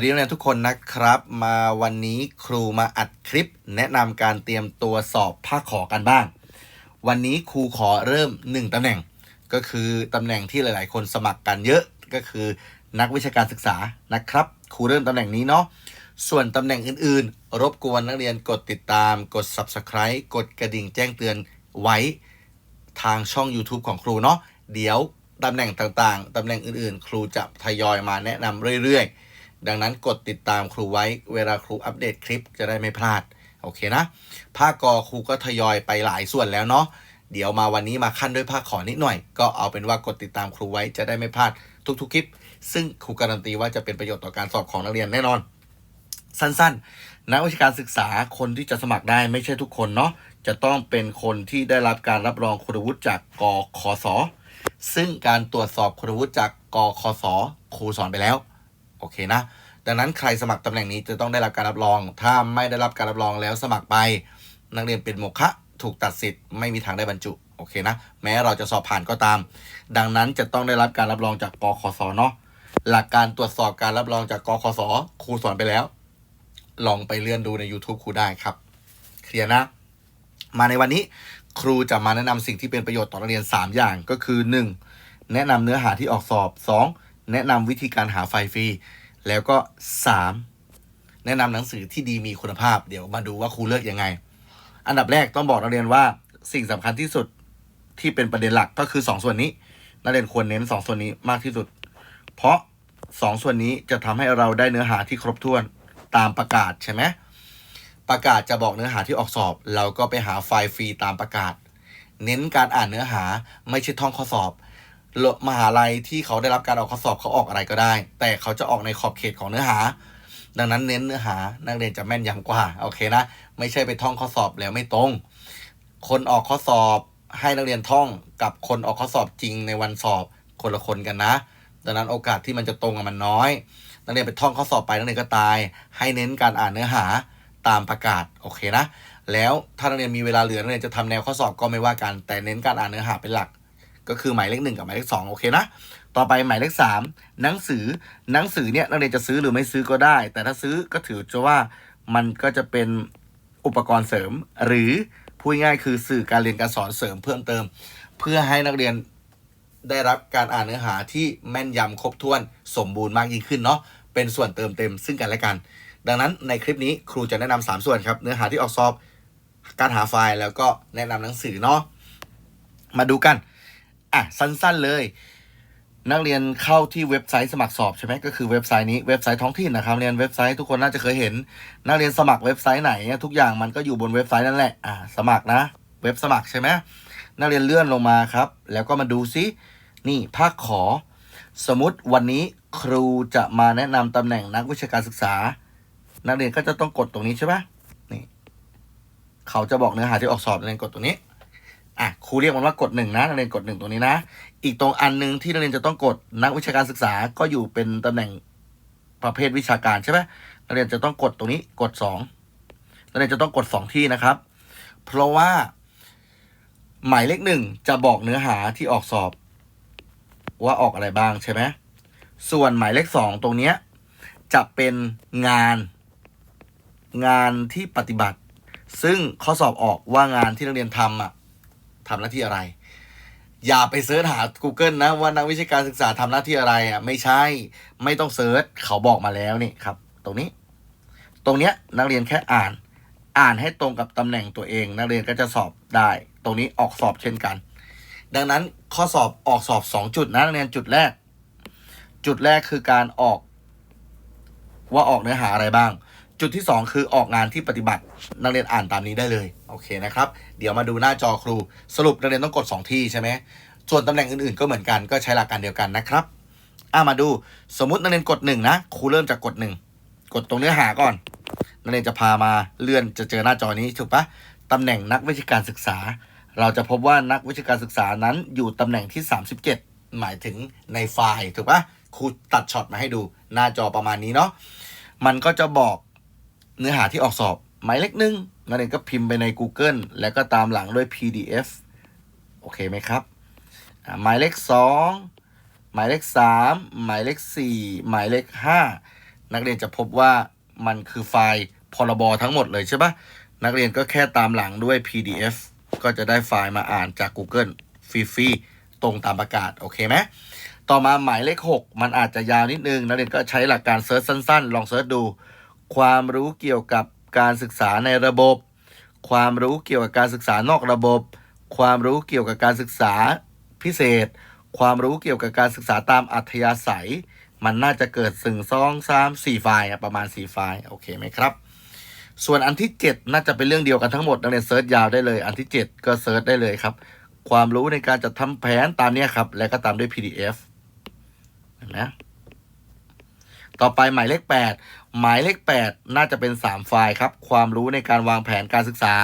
เรียนเรียนทุกคนนะครับ มาวันนี้ครูมาอัดคลิป แนะนำการเตรียมตัวสอบภาคขอกันบ้าง วันนี้ครูขอเริ่ม 1ตำแหน่ง ก็คือตำแหน่งที่หลาย ๆ คนสมัครกันเยอะก็คือนักวิชาการศึกษานะครับ ครูเริ่มตำแหน่งนี้เนาะส่วนตำแหน่งอื่น ๆ รบกวนนักเรียนกดติดตาม กด subscribe กดกระดิ่งแจ้งเตือนไว้ทางช่อง YouTube ของครูเนาะเดี๋ยวตำแหน่งต่างๆตำแหน่งอื่น ๆ ครูจะทยอยมาแนะนำเรื่อย ๆ ดังนั้นกดติดตามครูไว้เวลาครูอัปเดตคลิปจะได้ไม่พลาด โอเคนะ ภาคกอครูก็ทยอยไปหลายส่วนแล้วเนาะเดี๋ยวมาวันนี้มาขั้นด้วยภาคขอนิดหน่อย ก็เอาเป็นว่ากดติดตามครูไว้จะได้ไม่พลาดทุกๆคลิป ซึ่งครูการันตีว่าจะเป็นประโยชน์ต่อการสอบของนักเรียนแน่นอน สั้นๆ นักวิชาการศึกษาคนที่จะสมัครได้ไม่ใช่ทุกคนเนาะจะต้องเป็นคนที่ได้รับการรับรองคุณวุฒิจากกคสซึ่งการตรวจสอบคุณวุฒิจากกคสครูสอนไปแล้ว โอเคนะ ดังนั้นใครสมัครตำแหน่งนี้จะต้องได้รับการรับรอง ถ้าไม่ได้รับการรับรองแล้วสมัครไป นักเรียนเป็นโมฆะถูกตัดสิทธิ์ไม่มีทางได้บรรจุโอเคนะ แม้เราจะสอบผ่านก็ตาม ดังนั้นจะต้องได้รับการรับรองจากกคสเนาะหลักการตรวจสอบการรับรองจากกคสครูสอนไปแล้ว ลองไปเลื่อนดูใน YouTube ครูได้ครับเคลียร์นะ มาในวันนี้ครูจะมาแนะนำสิ่งที่เป็นประโยชน์ต่อนักเรียน 3 อย่างก็คือ 1. แนะนำเนื้อหาที่ออกสอบ 2. แนะนำวิธีการหาไฟล์ฟรี แล้วก็ 3. แนะนำหนังสือที่ดีมีคุณภาพ เดี๋ยวมาดูว่าครูเลือกยังไง อันดับแรกต้องบอกนักเรียนว่าสิ่งสำคัญที่สุดที่เป็นประเด็นหลักก็คือ 2 ส่วนนี้ นักเรียนควรเน้น 2 ส่วนนี้มากที่สุด เพราะ 2 ส่วนนี้จะทำให้เราได้เนื้อหาที่ครบถ้วนตามประกาศใช่ไหมประกาศจะบอกเนื้อหาที่ออกสอบ เราก็ไปหาไฟล์ฟรีตามประกาศ เน้นการอ่านเนื้อหาไม่ใช่ท่องข้อสอบ มหาลัยที่เขาได้รับการออกข้อสอบเขาออกอะไรก็ได้ แต่เขาจะออกในขอบเขตของเนื้อหา ดังนั้นเน้นเนื้อหา นักเรียนจะแม่นยำกว่าโอเคนะไม่ใช่ไปท่องข้อสอบแล้วไม่ตรง คนออกข้อสอบให้นักเรียนท่องกับคนออกข้อสอบจริงในวันสอบคนละคนกันนะ ดังนั้นโอกาสที่มันจะตรงมันน้อย นักเรียนไปท่องข้อสอบไปนักเรียนก็ตาย ให้เน้นการอ่านเนื้อหาตามประกาศโอเคนะแล้วถ้านักเรียนมีเวลาเหลือนักเรียนจะทำแนวข้อสอบก็ไม่ว่ากัน แต่เน้นการอ่านเนื้อหาเป็นหลัก ก็คือหมายเลขหนึ่งกับหมายเลขสองโอเคนะต่อไปหมายเลขสามหนังสือหนังสือเนี่ยนักเรียนจะซื้อหรือไม่ซื้อก็ได้ แต่ถ้าซื้อก็ถือจะว่ามันก็จะเป็นอุปกรณ์เสริม หรือพูดง่ายคือสื่อการเรียนการสอนเสริมเพิ่มเติม เพื่อให้นักเรียนได้รับการอ่านเนื้อหาที่แม่นยำครบถ้วนสมบูรณ์มากยิ่งขึ้นเนาะเป็นส่วนเติมเต็มซึ่งกันและกัน ดังนั้นในคลิปนี้ครูจะแนะนำสามส่วนครับ เนื้อหาที่ออกสอบ การหาไฟล์แล้วก็แนะนำหนังสือเนาะมาดูกัน อะสั้นๆเลย นักเรียนเข้าที่เว็บไซต์สมัครสอบใช่ไหมก็คือเว็บไซต์นี้เว็บไซต์ท้องถิ่นนะครับเรียนเว็บไซต์ทุกคนน่าจะเคยเห็น นักเรียนสมัครเว็บไซต์ไหน ทุกอย่างมันก็อยู่บนเว็บไซต์นั่นแหละอะสมัครนะ เว็บสมัครใช่ไหมนักเรียนเลื่อนลงมาครับ แล้วก็มาดูซินี่ภาคขอ สมมติวันนี้ครูจะมาแนะนำตำแหน่งนักวิชาการศึกษา นักเรียนก็จะต้องกดตรงนี้ใช่ไหมนี่ เขาจะบอกเนื้อหาที่ออกสอบนักเรียนกดตรงนี้ อะครูเรียกมันว่ากดหนึ่งนะนักเรียนกดหนึ่งตรงนี้นะ อีกตรงอันหนึ่งที่นักเรียนจะต้องกดนักวิชาการศึกษาก็อยู่เป็นตำแหน่งประเภทวิชาการใช่ไหมนักเรียนจะต้องกดตรงนี้กดสองนักเรียนจะต้องกดสองที่นะครับ เพราะว่า หมายเลขหนึ่งจะบอกเนื้อหาที่ออกสอบ ว่าออกอะไรบ้างใช่ไหมส่วนหมายเลขสองตรงเนี้ยจะเป็นงาน งานที่ปฏิบัติ ซึ่งข้อสอบออกว่างานที่นักเรียนทำอะ ทำหน้าที่อะไร อย่าไปเสิร์ชหา Google นะว่านักวิชาการศึกษาทำหน้าที่อะไรอะไม่ใช่ไม่ต้องเสิร์ชเขาบอกมาแล้วนี่ครับ ตรงนี้ ตรงเนี้ยนักเรียนแค่อ่าน อ่านให้ตรงกับตำแหน่งตัวเอง นักเรียนก็จะสอบได้ ตรงนี้ออกสอบเช่นกัน ดังนั้นข้อสอบออกสอบสองจุดนะนักเรียนจุดแรก จุดแรกคือการออกว่าออกเนื้อหาอะไรบ้าง จุดที่ 2 คือออกงานที่ปฏิบัตินักเรียนอ่านตามนี้ได้เลยโอเคนะครับ เดี๋ยวมาดูหน้าจอครู สรุปนักเรียนต้องกด 2 ที่ใช่ไหมส่วนตำแหน่งอื่นๆก็เหมือนกันก็ใช้หลักการเดียวกันนะครับอ่ามาดูสมมตินักเรียนกด1นะครูเริ่มจากกด 1 กดตรงเนื้อหาก่อนนักเรียนจะพามาเลื่อนจะเจอหน้าจอนี้ถูกปะตำแหน่งนักวิชาการศึกษา เราจะพบว่านักวิชาการศึกษานั้นอยู่ตำแหน่งที่ 37 หมายถึงในไฟล์ถูกปะครูตัดช็อตมาให้ดูหน้าจอประมาณนี้เนาะมันก็จะบอก เนื้อหาที่ออกสอบหมายเลขหนึ่งนักเรียนก็พิมพ์ไปใน Google แล้วก็ตามหลังด้วย PDF โอเคไหมครับ หมายเลขสองหมายเลขสามหมายเลขสี่หมายเลขห้านักเรียนจะพบว่ามันคือไฟล์พรบทั้งหมดเลยใช่ปะนักเรียนก็แค่ตามหลังด้วย PDF ก็จะได้ไฟล์มาอ่านจาก Google ฟรีๆตรงตามประกาศ โอเคไหมต่อมาหมายเลข 6 มันอาจจะยาวนิดนึง นักเรียนก็ใช้หลักการเซิร์ชสั้นๆ ลองเซิร์ชดู ความรู้เกี่ยวกับการศึกษาในระบบ ความรู้เกี่ยวกับการศึกษานอกระบบ ความรู้เกี่ยวกับการศึกษาพิเศษ ความรู้เกี่ยวกับการศึกษาตามอัธยาศัย มันน่าจะเกิดสึงสองสามสี่ไฟล์ประมาณสี่ไฟล์โอเคไหมครับส่วนอันที่ 7 น่าจะเป็นเรื่องเดียวกันทั้งหมดนักเรียนเซิร์ชยาวได้เลย อันที่ 7 ก็เซิร์ชได้เลยครับ ความรู้ในการจัดทำแผนตามเนี้ยครับ และก็ตามด้วย PDF เห็นไหมต่อไปหมายเลข 8 หมายเลข 8 น่าจะเป็น3ไฟล์ครับ ความรู้ในการวางแผนการศึกษา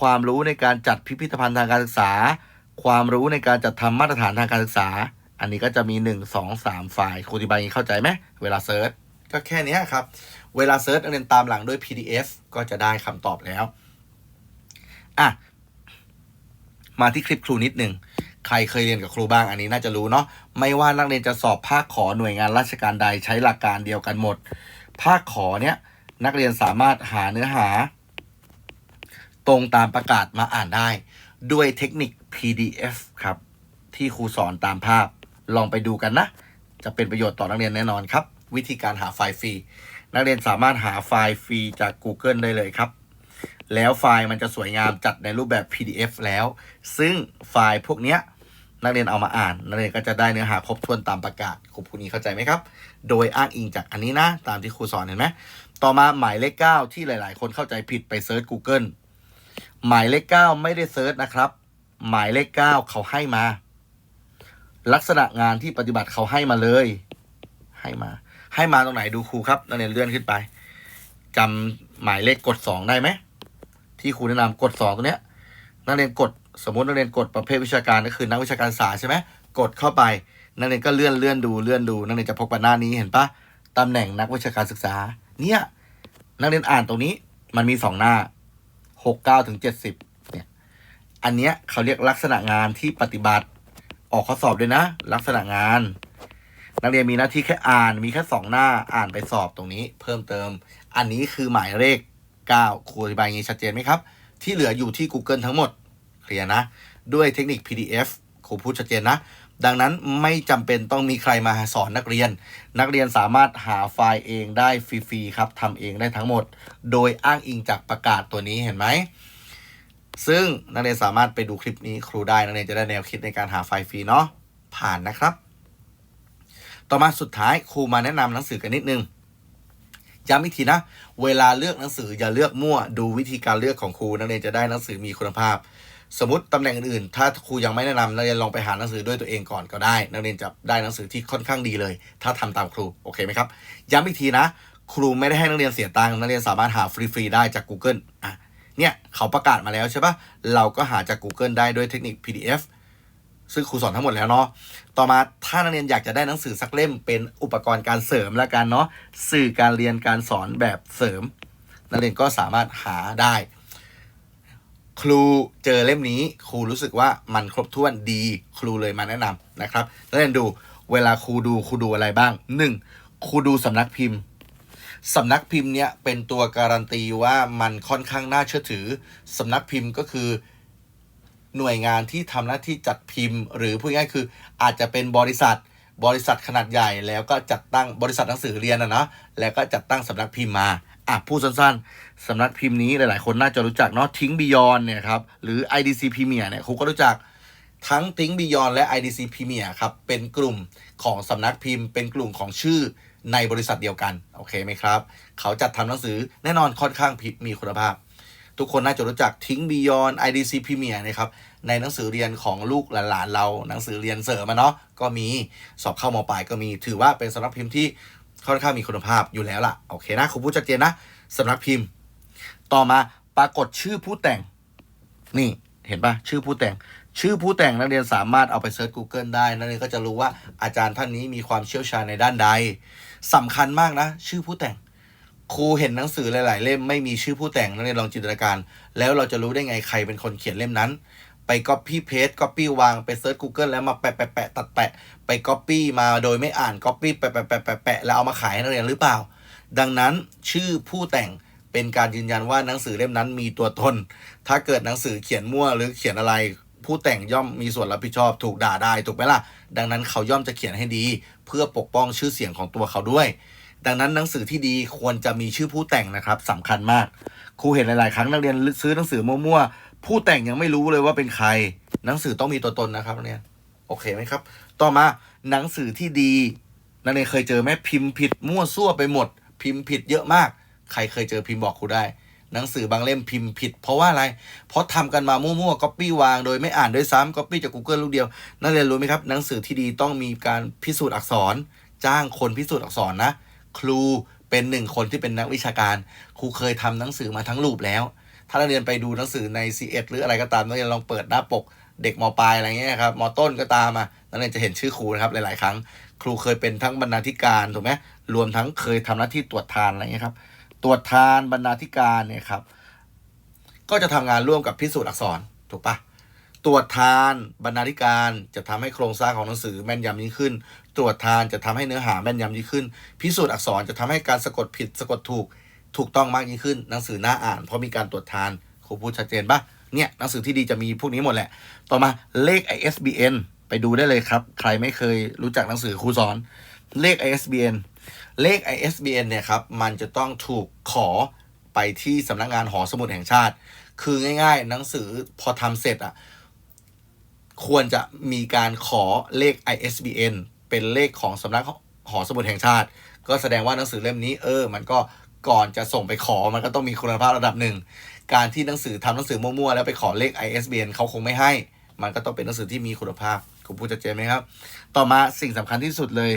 ความรู้ในการจัดพิพิธภัณฑ์ทางการศึกษา ความรู้ในการจัดทำมาตรฐานทางการศึกษา อันนี้ก็จะมี 1 2 3ไฟล์ครูอธิบายเข้าใจไหมเวลาเซิร์ชก็แค่นี้ครับ เวลาเซิร์ชเรียนตามหลังด้วย PDF ก็จะได้คำตอบแล้ว อะ มาที่คลิปครูนิดหนึ่ง ใครเคยเรียนกับครูบ้าง อันนี้น่าจะรู้เนาะ ไม่ว่านักเรียนจะสอบภาคขอหน่วยงานราชการใดใช้หลักการเดียวกันหมด ภาคขอเนี้ยนักเรียนสามารถหาเนื้อหา ตรงตามประกาศมาอ่านได้ ด้วยเทคนิค PDF ครับ ที่ครูสอนตามภาพลองไปดูกันนะ จะเป็นประโยชน์ต่อนักเรียนแน่นอนครับ วิธีการหาไฟล์ฟรี นักเรียนสามารถหาไฟล์ฟรีจาก Google ได้เลยครับ แล้วไฟล์มันจะสวยงามจัดในรูปแบบ PDF แล้ว ซึ่งไฟล์พวกเนี้ย นักเรียนเอามาอ่าน นักเรียนก็จะได้เนื้อหาครบถ้วนตามประกาศครูผู้นี้เข้าใจไหมครับ โดยอ้างอิงจากอันนี้นะ ตามที่ครูสอนเห็นไหมต่อมาหมายเลข9ที่หลาย ๆ คนเข้าใจผิดไปเซิร์ช Google หมายเลข9ไม่ได้เซิร์ชนะครับ หมายเลข9เขาให้มา ลักษณะงานที่ปฏิบัติเขาให้มาเลย ให้มา ให้มาตรงไหนดูครูครับนักเรียนเลื่อนขึ้นไปจำหมายเลขกด2ได้ไหมที่ครูแนะนำกด2ตัวเนี้ยนักเรียนกด สมมตินักเรียนกดประเภทวิชาการก็คือนักวิชาการศาสตร์ใช่ไหมกดเข้าไปนักเรียนก็เลื่อนเลื่อนดูเลื่อนดูนักเรียนจะพบกับหน้านี้เห็นปะตำแหน่งนักวิชาการศึกษา เนี่ยนักเรียนอ่านตรงนี้มันมีสองหน้าหกเก้าถึงเจ็ดสิบเนี่ยอันเนี้ยเขาเรียกลักษณะงานที่ปฏิบัติ ออกข้อสอบด้วยนะ ลักษณะงาน นักเรียนมีหน้าที่แค่อ่านมีแค่สองหน้าอ่านไปสอบตรงนี้ เพิ่มเติม อันนี้คือหมายเลขเก้าครูอธิบายงี้ชัดเจนไหมครับ ที่เหลืออยู่ที่ Google ทั้งหมด เคลียร์นะ ด้วยเทคนิค PDF ครูพูดชัดเจนนะ ดังนั้นไม่จำเป็นต้องมีใครมาสอนนักเรียน นักเรียนสามารถหาไฟล์เองได้ฟรีๆครับทำเองได้ทั้งหมด โดยอ้างอิงจากประกาศตัวนี้เห็นไหมซึ่งนักเรียนสามารถไปดูคลิปนี้ครูได้นักเรียนจะได้แนวคิดในการหาไฟล์ฟรีเนาะผ่านนะครับ ต่อมาสุดท้ายครูมาแนะนำหนังสือกันนิดนึงย้ำอีกทีนะ เวลาเลือกหนังสืออย่าเลือกมั่ว ดูวิธีการเลือกของครูนักเรียนจะได้หนังสือมีคุณภาพ สมมติตำแหน่งอื่นๆถ้าครูยังไม่แนะนำนักเรียนลองไปหาหนังสือด้วยตัวเองก่อนก็ได้ นักเรียนจะได้หนังสือที่ค่อนข้างดีเลย ถ้าทำตามครูโอเคไหมครับย้ำอีกทีนะ ครูไม่ได้ให้นักเรียนเสียตังค์นักเรียนสามารถหาฟรีๆได้จาก Google อะเนี่ยเขาประกาศมาแล้วใช่ปะเราก็หาจาก Google ได้ด้วยเทคนิค PDF ซึ่งครูสอนทั้งหมดแล้วเนาะ ต่อมาถ้านักเรียนอยากจะได้หนังสือสักเล่มเป็นอุปกรณ์การเสริมแล้วกันเนาะ สื่อการเรียนการสอนแบบเสริม นักเรียนก็สามารถหาได้ ครูเจอเล่มนี้ครูรู้สึกว่ามันครบถ้วนดีครูเลยมาแนะนำนะครับนักเรียนดูเวลาครูดูครูดูอะไรบ้างหนึ่งครูดูสำนักพิมพ์สำนักพิมพ์เนี่ยเป็นตัวการันตีว่ามันค่อนข้างน่าเชื่อถือสำนักพิมพ์ก็คือหน่วยงานที่ทำหน้าที่จัดพิมพ์ หรือพูดง่ายๆคืออาจจะเป็นบริษัทบริษัทขนาดใหญ่แล้วก็จัดตั้งบริษัทหนังสือเรียนนะเนาะแล้วก็จัดตั้งสำนักพิมพ์มา อะพูดสั้นๆสำนักพิมพ์นี้หลายๆ คนน่าจะรู้จักเนาะทิ้งบิยอนเนี่ยครับหรือ IDC Premier เนี่ยครูก็รู้จักทั้ง Think Beyond และ IDC Premier ครับเป็นกลุ่มของสำนักพิมพ์ เป็นกลุ่มของชื่อในบริษัทเดียวกัน โอเคไหมครับ เขาจัดทำหนังสือแน่นอนค่อนข้างมีคุณภาพ ทุกคนน่าจะรู้จัก Think Beyond IDC Premier นะครับในหนังสือเรียนของลูกหลานเรา หนังสือเรียนเสริมอะเนาะก็มีสอบเข้ามปลายก็มีถือว่าเป็นสำนักพิมพ์ที่ ค่อนข้างมีคุณภาพอยู่แล้วล่ะ โอเคนะครูพูดชัดเจนนะสำนักพิมพ์ ต่อมาปรากฏชื่อผู้แต่ง นี่เห็นปะชื่อผู้แต่ง ชื่อผู้แต่งนักเรียนสามารถเอาไปเซิร์ช Google ได้ นักเรียนก็จะรู้ว่าอาจารย์ท่านนี้มีความเชี่ยวชาญในด้านใดสำคัญมากนะ ชื่อผู้แต่งครูเห็นหนังสือหลาย ๆ เล่มไม่มีชื่อผู้แต่งนักเรียนลองจินตนาการ แล้วเราจะรู้ได้ไงใครเป็นคนเขียนเล่มนั้น ไป copy paste copy วางไปเซิร์ช Google แล้วมาแปะแปะแปะตัดแปะไป copy มาโดยไม่อ่าน copy แปะแปะแปะแปะแปะแล้วเอามาขายให้นักเรียนหรือเปล่า ดังนั้นชื่อผู้แต่งเป็นการยืนยันว่าหนังสือเล่มนั้นมีตัวตน ถ้าเกิดหนังสือเขียนมั่วหรือเขียนอะไร ผู้แต่งย่อมมีส่วนรับผิดชอบถูกด่าได้ถูกไหมล่ะ ดังนั้นเขาย่อมจะเขียนให้ดี เพื่อปกป้องชื่อเสียงของตัวเขาด้วย ดังนั้นหนังสือที่ดีควรจะมีชื่อผู้แต่งนะครับสำคัญมาก ครูเห็นหลาย ๆ ครั้งนักเรียนซื้อหนังสือมั่วๆ ผู้แต่งยังไม่รู้เลยว่าเป็นใคร หนังสือต้องมีตัวตนนะครับเรียโอเคไหมครับ ต่อมาหนังสือที่ดีนักเรียนเคยเจอไหมพิมพ์ผิดมั่วซั่วไปหมด พิมพ์ผิดเยอะมาก ใครเคยเจอพิมพ์บอกครูได้ หนังสือบางเล่มพิมพ์ผิด เพราะว่าอะไร เพราะทำกันมามั่วๆก๊อปปี้วาง โดยไม่อ่านด้วยซ้ำก๊อปปี้จาก Google ลูกเดียวนักเรียนรู้ไหมครับ หนังสือที่ดีต้องมีการพิสูจน์อักษร จ้างคนพิสูจน์อักษรนะ ครูเป็นหนึ่งคนที่เป็นนักวิชาการ ครูเคยทำหนังสือมาทั้งรูปแล้ว ถ้านักเรียนไปดูหนังสือใน c ีเหรืออะไรก็ตามนักเรียนลองเปิดหน้าปกเด็กมปลายอะไรเงี้ยครับมต้นก็ตามมานักเรียนจะเห็นชื่อครูนะครับหลาย ๆ ครั้ง ครูเคยเป็นทั้งบรรณาธิการถูกไหมรวมทั้งเคยทำหน้าที่ตรวจทานอะไรเงี้ยครับ ตรวจทานบรรณาธิการเนี่ยครับ ก็จะทำงานร่วมกับพิสูจน์อักษรถูกปะตรวจทานบรรณาธิการจะทำให้โครงสร้างของหนังสือแม่นยำยิ่งขึ้น ตรวจทานจะทำให้เนื้อหาแม่นยำยิ่งขึ้น พิสูจน์อักษรจะทำให้การสะกดผิดสะกดถูก ถูกต้องมากยิ่งขึ้น หนังสือน่าอ่าน เพราะมีการตรวจทานครูพูดชัดเจนปะเนี่ยหนังสือที่ดีจะมีพวกนี้หมดแหละ ต่อมาเลข ISBN ไปดูได้เลยครับ ใครไม่เคยรู้จักหนังสือครูสอน เลข ISBN เลข ISBN เนี่ยครับ มันจะต้องถูกขอไปที่สำนักงานหอสมุดแห่งชาติ คือง่าย ๆ หนังสือพอทำเสร็จอะ ควรจะมีการขอเลข ISBN เป็นเลขของสำนักหอสมุดแห่งชาติ ก็แสดงว่าหนังสือเล่มนี้เออ มันก็ ก่อนจะส่งไปขอมันก็ต้องมีคุณภาพระดับหนึ่ง การที่หนังสือทำหนังสือมั่วๆแล้วไปขอเลข ISBN เขาคงไม่ให้ มันก็ต้องเป็นหนังสือที่มีคุณภาพคุณพูดชัดเจนไหมครับ ต่อมาสิ่งสำคัญที่สุดเลย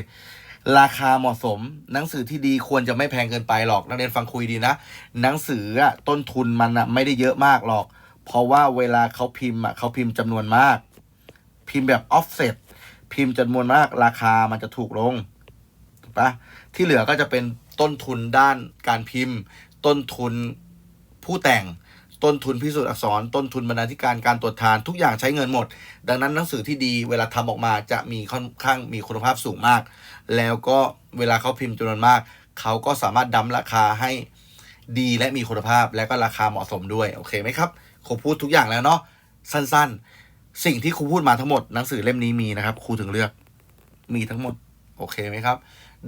ราคาเหมาะสม หนังสือที่ดีควรจะไม่แพงเกินไปหรอกนักเรียนฟังคุยดีนะ หนังสืออะต้นทุนมันอะไม่ได้เยอะมากหรอก เพราะว่าเวลาเขาพิมพ์อะเขาพิมพ์จำนวนมาก พิมพ์แบบออฟเซ็ตพิมพ์จำนวนมาก ราคามันจะถูกลงถูกปะที่เหลือก็จะเป็น ต้นทุนด้านการพิมพ์ ต้นทุนผู้แต่ง ต้นทุนพิสูจน์อักษร ต้นทุนบรรณาธิการการตรวจทานทุกอย่างใช้เงินหมด ดังนั้นหนังสือที่ดีเวลาทำออกมาจะมีค่อนข้างมีคุณภาพสูงมาก แล้วก็เวลาเขาพิมพ์จำนวนมาก เขาก็สามารถดั้มราคาให้ดีและมีคุณภาพและก็ราคาเหมาะสมด้วยโอเคไหมครับครูพูดทุกอย่างแล้วเนาะสั้นๆ สิ่งที่ครูพูดมาทั้งหมดหนังสือเล่มนี้มีนะครับครูถึงเลือกมีทั้งหมด โอเคไหมครับ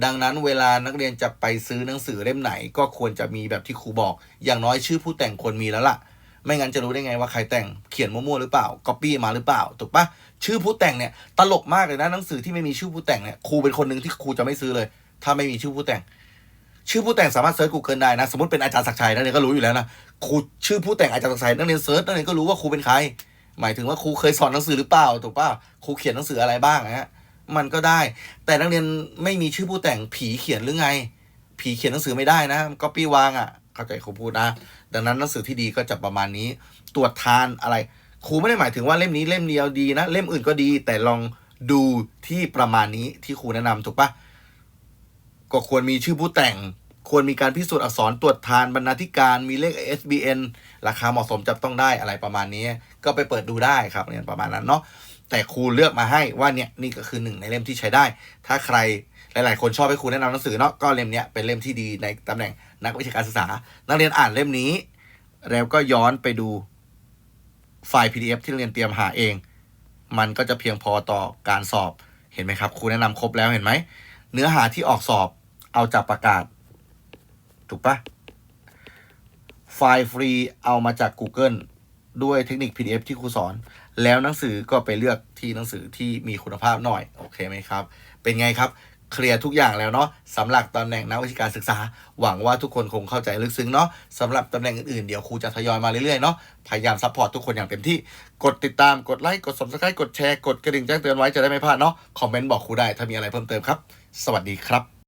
ดังนั้นเวลานักเรียนจะไปซื้อหนังสือเล่มไหน ก็ควรจะมีแบบที่ครูบอก อย่างน้อยชื่อผู้แต่งควรมีแล้วล่ะ ไม่งั้นจะรู้ได้ไงว่าใครแต่งเขียนมั่วๆหรือเปล่าก๊อปปี้มาหรือเปล่าถูกปะชื่อผู้แต่งเนี่ยตลกมากเลยนะหนังสือที่ไม่มีชื่อผู้แต่งเนี่ยครูเป็นคนหนึ่งที่ครูจะไม่ซื้อเลย ถ้าไม่มีชื่อผู้แต่ง ชื่อผู้แต่งสามารถเซิร์ช Google ได้นะสมมติเป็นอาจารย์ศักชัยนักเรียนก็รู้อยู่แล้วนะครูชื่อผู้แต่งอาจารย์ศักชัยนักเรียนเซิร์ชนักเรียนก็รู้ว่าครูเป็นใคร หมายถึงว่าครูเคยสอนหนังสือหรือเปล่าถูกป่ะครูเขียนหนังสืออะไรบ้างนะฮะ มันก็ได้ แต่นักเรียนไม่มีชื่อผู้แต่งผีเขียนหรือไง ผีเขียนหนังสือไม่ได้นะก็ปี้วางอะเข้าใจครูพูดนะ ดังนั้นหนังสือที่ดีก็จะประมาณนี้ ตรวจทานอะไร ครูไม่ได้หมายถึงว่าเล่มนี้เล่มเดียวดีนะ เล่มอื่นก็ดี แต่ลองดูที่ประมาณนี้ที่ครูแนะนำถูกปะก็ควรมีชื่อผู้แต่ง ควรมีการพิสูจน์อักษรตรวจทานบรรณาธิการมีเลข SBN ราคาเหมาะสมจับต้องได้อะไรประมาณนี้ ก็ไปเปิดดูได้ครับเนี่ยประมาณนั้นเนาะ แต่ครูเลือกมาให้ว่าเนี่ยนี่ก็คือหนึ่งในเล่มที่ใช้ได้ ถ้าใครหลาย ๆ คนชอบให้ครูแนะนำหนังสือเนาะก็เล่มเนี้ยเป็นเล่มที่ดีในตำแหน่งนักวิชาการศึกษา นักเรียนอ่านเล่มนี้ แล้วก็ย้อนไปดูไฟล์ PDF ที่เรียนเตรียมหาเอง มันก็จะเพียงพอต่อการสอบเห็นไหมครับครูแนะนำครบแล้วเห็นไหมเนื้อหาที่ออกสอบเอาจากประกาศ ถูกปะไฟล์ฟรีเอามาจาก Google ด้วยเทคนิค PDF ที่ครูสอน แล้วหนังสือก็ไปเลือกที่หนังสือที่มีคุณภาพหน่อย โอเคไหมครับ เป็นไงครับ เคลียร์ทุกอย่างแล้วเนาะสำหรับตำแหน่งนักวิชาการศึกษา หวังว่าทุกคนคงเข้าใจลึกซึ้งเนาะสำหรับตำแหน่งอื่นๆ เดี๋ยวครูจะทยอยมาเรื่อยๆเนาะพยายามซัพพอร์ตทุกคนอย่างเต็มที่ กดติดตามกดไลค์กด subscribe กดแชร์กดกระดิ่งแจ้งเตือนไว้จะได้ไม่พลาดเนาะคอมเมนต์บอกครูได้ถ้ามีอะไรเพิ่มเติมครับ สวัสดีครับ